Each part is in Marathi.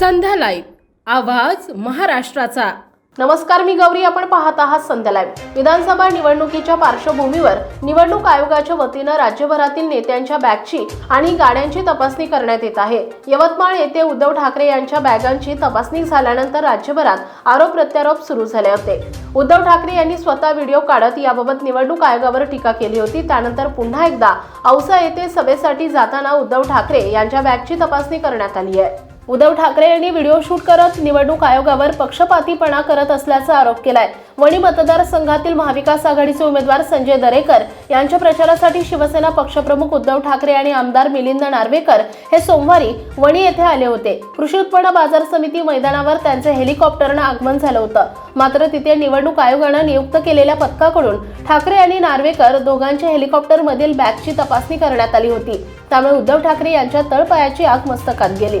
संध्या लाईव्ह. आवाज महाराष्ट्राचा. नमस्कार मी गौरी. आपण पाहत आहात संध्या लाईव्ह. विधानसभा निवडणुकीच्या पार्श्वभूमीवर निवडणूक आयोगाच्या वतीनं राज्यभरातील नेत्यांच्या बॅगची आणि गाड्यांची तपासणी करण्यात येत आहे. यवतमाळ येथे उद्धव ठाकरे यांच्या बॅगांची तपासणी झाल्यानंतर राज्यभरात आरोप प्रत्यारोप सुरू झाले होते. उद्धव ठाकरे यांनी स्वतः व्हिडिओ काढत याबाबत निवडणूक आयोगावर टीका केली होती. त्यानंतर पुन्हा एकदा औसा येथे सभेसाठी जाताना उद्धव ठाकरे यांच्या बॅगची तपासणी करण्यात आली आहे. उद्धव ठाकरे यांनी व्हिडिओ शूट करत निवडणूक आयोगावर पक्षपातीपणा करत असल्याचा आरोप केलाय. वणी मतदारसंघातील महाविकास आघाडीचे उमेदवार संजय दरेकर यांच्या प्रचारासाठी शिवसेना पक्षप्रमुख उद्धव ठाकरे आणि आमदार मिलिंद नार्वेकर हे सोमवारी वणी येथे आले होते. कृषी उत्पन्न बाजार समिती मैदानावर त्यांचे हेलिकॉप्टरनं आगमन झालं होतं. मात्र तिथे निवडणूक आयोगानं नियुक्त केलेल्या पथकाकडून ठाकरे आणि नार्वेकर दोघांच्या हेलिकॉप्टरमधील बॅगची तपासणी करण्यात आली होती. त्यामुळे उद्धव ठाकरे यांच्या तळपायाची आग मस्तकात गेली.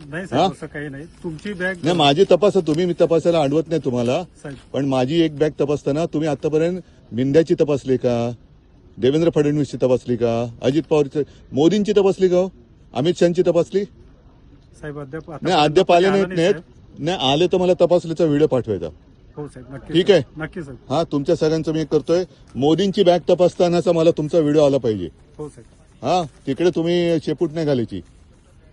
नाही साहेब असं काही नाही. तुमची बॅग नाही माझी तपासा तुम्ही मी तपासायला अडवत नाही तुम्हाला. साहेब. पण माझी एक बॅग तपासताना तुम्ही आतापर्यंत मिंद्याची तपासली का? देवेंद्र फडणवीसची तपासली का? अजित पवारची मोदींची तपासली का हो? अमित शहाची तपासली? साहेब अद्याप आता नाही अद्याप आले आला नाहीत नाही, नाहीत. साहेब. नाही आले तर मला तपासलीचा व्हिडिओ पाठवायचा. हो साहेब नक्की ठीक आहे. साहेब. नक्की साहेब. हा तुमच्या सगळ्यांचं मी एक करतोय. मोदींची बॅग तपासतानाचा मला तुमचा व्हिडिओ आला पाहिजे. हो साहेब. हा तिकडे तुम्ही शेपूट नाही घालायची.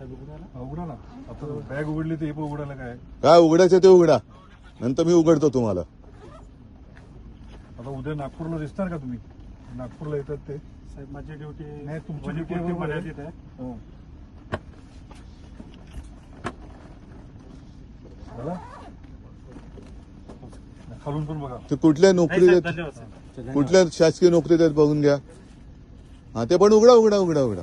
उघडाला उघडाला आता बॅग उघडली हे पण उघडायला काय? काय उघडायचं ते उघडा. नंतर मी उघडतो तुम्हाला. आता उद्या नागपूरला दिसणार का तुम्ही? नागपूरला येतात ते. साहेब माझी ड्युटी नाही तुमची ड्युटी मर्यादित आहे. हो. झालं? खालून पण बघा. ते कुठल्या नोकरी देत धन्यवाद साहेब. कुठल्या शासकीय नोकरी देत बघून घ्या. हा ते पण उघडा उघडा उघडा उघडा.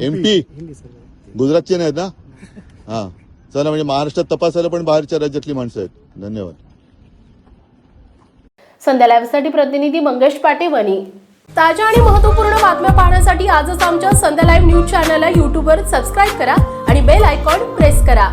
एमपी गुजरातचे नाहीत ना? हा. चला म्हणजे महाराष्ट्रात तपासायला पण बाहेरच्या राज्यातली माणसं आहेत. धन्यवाद. संध्या लाईव्हसाठी प्रतिनिधी मंगेश पाटे वणी ताज्या आणि महत्त्वपूर्ण बातम्या पाहण्यासाठी आजच आमच्या संध्या लाईव्ह न्यूज चॅनलला यूट्यूबवर सबस्क्राईब करा आणि बेल आयकॉन प्रेस करा.